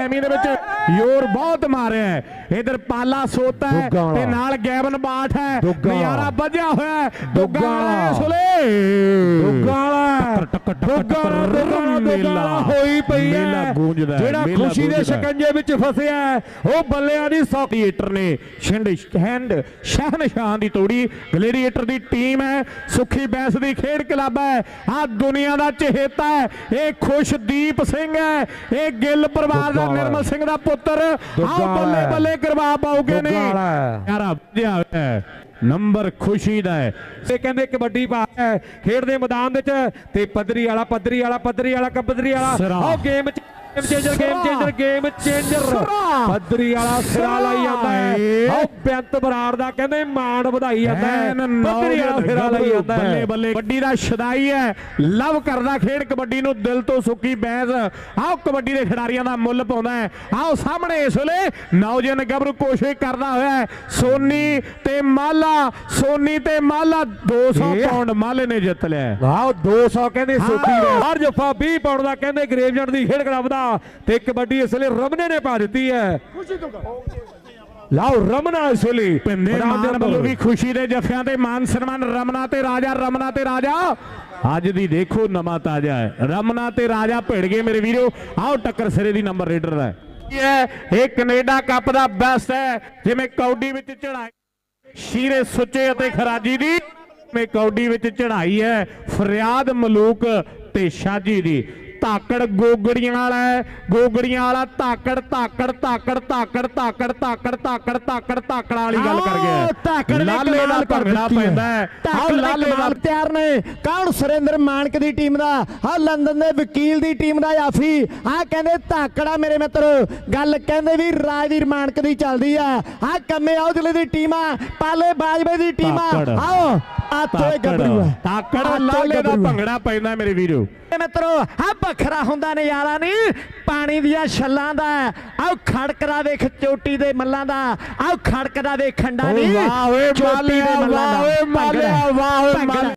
ਪਾਣੀ ਦੇ ਵਿੱਚ ਜ਼ੋਰ ਬਹੁਤ ਮਾਰਿਆ ਹੈ ਇਧਰ ਪਾਲਾ ਸੋਤਾ ਹੈ। ਤੇ ਨਾਲ ਗੈਵਨ ਬਾਠ ਹੈ। ਨਜ਼ਾਰਾ ਵੱਜਿਆ ਹੋਇਆ ਹੈ ਦੁੱਗਾ ਵਾਲਾ। ਵੇਲੇ ਦੁੱਗਾ ਵਾਲਾ ਦੁੱਗਾ ਦੁੱਗਾ ਵਾਲਾ, ਦੁੱਗਾ ਮੇਲਾ। ਪਈ ਹੈ ਜਿਹੜਾ ਖੁਸ਼ੀ ਦੇ। ਸ਼ਿਕੰਜੇ ਵਿੱਚ ਫਸਿਆ ਉਹ ਬੱਲਿਆਂ ਦੀ ਸੌ ਗਲੇਰੀਏਟਰ ਨੇ ਛਿੰਡ ਹੈਂਡ ਸ਼ਹਿਨਸ਼ਾਹ ਦੀ ਤੋੜੀ ਗਲੇਰੀਏਟਰ ਦੀ ਟੀਮ ਹੈ ਸੁਖੀ ਬੈਂਸ ਦੀ ਖੇਡ ਕਲੱਬ ਹੈ ਆ ਦੁਨੀਆ ਦਾ ਚਹੇਤਾ ਹੈ ਇਹ ਖੁਸ਼ਦੀਪ ਸਿੰਘ ਹੈ ਇਹ ਗਿੱਲ ਪਰਿਵਾਰ ਦਾ। ਨਿਰਮਲ ਸਿੰਘ ਦਾ ਪੁੱਤਰ ਆਓ ਬੱਲੇ। ਬੱਲੇ ਕਰਵਾ ਪਾਉਗੇ ਨੇ। ਯਾਰਾ ਵੱਜਿਆ ਹੋਇਆ ਨੰਬਰ ਖੁਸ਼ੀ ਦਾ ਹੈ। ਤੇ ਕਹਿੰਦੇ ਕਬੱਡੀ ਪਾ ਹੈ। ਖੇਡ ਦੇ ਮੈਦਾਨ ਵਿੱਚ ਤੇ ਪੱਧਰੀ ਵਾਲਾ ਪੱਧਰੀ ਵਾਲਾ ਪੱਧਰੀ ਵਾਲਾ ਪੱਧਰੀ ਵਾਲਾ। ਆਹ game game changer game. Changer game changer. ਪੱਧਰੀ ਵਾਲਾ ਸਿਰਾ ਲਾਈ ਜਾਂਦਾ ਹੈ। ਆਹ ਬੇਅੰਤ ਬਰਾੜ ਦਾ ਕਹਿੰਦੇ ਮਾਣ ਵਧਾਈ ਜਾਂਦਾ ਹੈ ਪੱਧਰੀ ਵਾਲਾ ਸਿਰਾ ਲਾਈ ਜਾਂਦਾ ਬੱਲੇ ਹੈ ਬੱਲੇ ਕਬੱਡੀ ਦਾ ਸ਼ਦਾਈ ਹੈ ਲਵ ਕਰਦਾ ਖੇਡ ਕਬੱਡੀ ਨੂੰ ਦਿਲ ਤੋਂ ਸੁੱਕੀ ਬੈਂਸ ਆਓ ਕਬੱਡੀ ਦੇ ਖਿਡਾਰੀਆਂ ਦਾ ਮੁੱਲ ਪਾਉਂਦਾ ਹੈ ਆਓ ਸਾਹਮਣੇ ਇਸ ਵੇਲੇ ਨੌਜਵਾਨ ਗੱਭਰੂ ਕੋਸ਼ਿਸ਼ ਕਰਦਾ ਹੋਇਆ ਹੈ ਸੋਨੀ ਤੇ ਮਾਲਾ ਸੋਨੀ ਤੇ ਮਾਲਾ 200 ਇਹ। ਪਾਉਂਡ ਮਾਲੇ ਨੇ ਜਿੱਤ ਲਿਆ। ਆਹ 200 ਕਹਿੰਦੇ। ਦਾ ਹਰ ਜਫਾ 20 ਪਾਉਣ ਦਾ ਕਹਿੰਦੇ ਗਰੇਵਜਨ ਦੀ ਖੇਡ ਕਲੱਬ ਦਾ ਤੇ ਕਬੱਡੀ ਇਸ ਵੇਲੇ ਰਮਨੇ ਨੇ ਪਾ ਦਿੱਤੀ ਹੈ। ਲਾਓ ਰਮਨਾ ਇਸ ਮਾਨ ਨੰਬਰ- ਵੱਲੋਂ ਵੀ ਖੁਸ਼ੀ ਦੇ ਜਫਿਆਂ ਤੇ ਮਾਨ ਸਨਮਾਨ ਰਮਨਾ ਤੇ ਰਾਜਾ ਰਮਨਾ ਤੇ ਰਾਜਾ। ਅੱਜ ਦੀ ਦੇਖੋ ਨਵਾਂ ਤਾਜ਼ਾ ਹੈ। ਰਮਨਾ ਤੇ ਰਾਜਾ ਭਿੜ ਗਏ ਮੇਰੇ ਵੀਰੋ। ਆਓ ਟੱਕਰ ਸਿਰੇ ਦੀ ਨੰਬਰ ਰੇਡਰ ਹੈ। ਇਹ ਕੈਨੇਡਾ ਕੱਪ ਦਾ ਬੈਸਟ ਹੈ। ਜਿਵੇਂ ਕੌਡੀ ਵਿੱਚ ਚੜਾਈ ਸ਼ੀਰੇ ਸੁੱਚੇ ਅਤੇ ਖਰਾਜੀ ਦੀ। ਜਿਵੇਂ ਕੌਡੀ ਵਿੱਚ ਚੜਾਈ ਹੈ ਫਰਿਆਦ ਮਲੂਕ ਤੇ ਸ਼ਾਜੀ ਦੀ। ਧਾਕੜ ਗੋਗੜੀਆਂ ਵਾਲਾ ਹੈ। ਗੋਗੜੀਆਂ ਵਾਲਾ ਧਾਕੜ ਧਾਕੜ ਧਾਕੜ ਧਾਕੜ ਧਾਕੜ ਧਾਕੜ ਧਾਕੜ ਧਾਕੜ ਧਾਕੜ ਵਾਲੀ ਗੱਲ ਕਰ ਗਿਆ। ਆਹ, ਧਾਕੜ ਲਾਲੇ ਨਾਲ ਹੈ। ਪੈਂਦਾ ਹੈ। ਆਹ ਲਾਲੇ ਨਾਲ ਤਿਆਰ ਨੇ। ਕੌਣ? ਸੁਰਿੰਦਰ ਮਾਨਕ ਦੀ ਟੀਮ ਦਾ। ਆ ਲੰਡਨ ਦੇ ਵਕੀਲ ਦੀ ਟੀਮ ਦਾ ਜਾਫੀ ਆ ਕਹਿੰਦੇ ਧਾਕੜਾ ਮੇਰੇ ਮਿੱਤਰ। ਗੱਲ ਕਹਿੰਦੇ ਵੀ ਰਾਜਵੀਰ ਮਾਨਕ ਦੀ ਚੱਲਦੀ ਆ। ਆ ਕੰਮੇ ਔਜਲੇ ਦੀ ਟੀਮ ਆ। ਪਾਲੇ ਬਾਜਵੇ ਦੀ ਟੀਮ ਆ। ਆਓ ਆਤੇ ਗੱਭਰੂ ਆ। ਧਾਕੜ ਲਾਲੇ ਦਾ। ਭੰਗੜਾ ਪੈਂਦਾ ਮੇਰੇ ਵੀਰੋ। ਮਿੱਤਰੋ ਆ ਵੱਖਰਾ ਹੁੰਦਾ ਨਜ਼ਾਰਾ ਨਹੀਂ ਪਾਣੀ ਦੀਆਂ ਛੱਲਾਂ ਦਾ। ਆਹ ਖੜਕਦਾ ਵੇਖ ਚੋਟੀ ਦੇ ਮੱਲਾਂ ਦਾ। ਆਹ ਖੜਕਦਾ ਵੇਖ ਖੰਡਾ ਨਹੀਂ ਵਾਹ ਓਏ ਮਾਲਿਆ ਮੱਲਾਂ ਵਾਹ ਦਾ ਓਏ। ਮਾਲਿਆ ਵਾਹ ਓਏ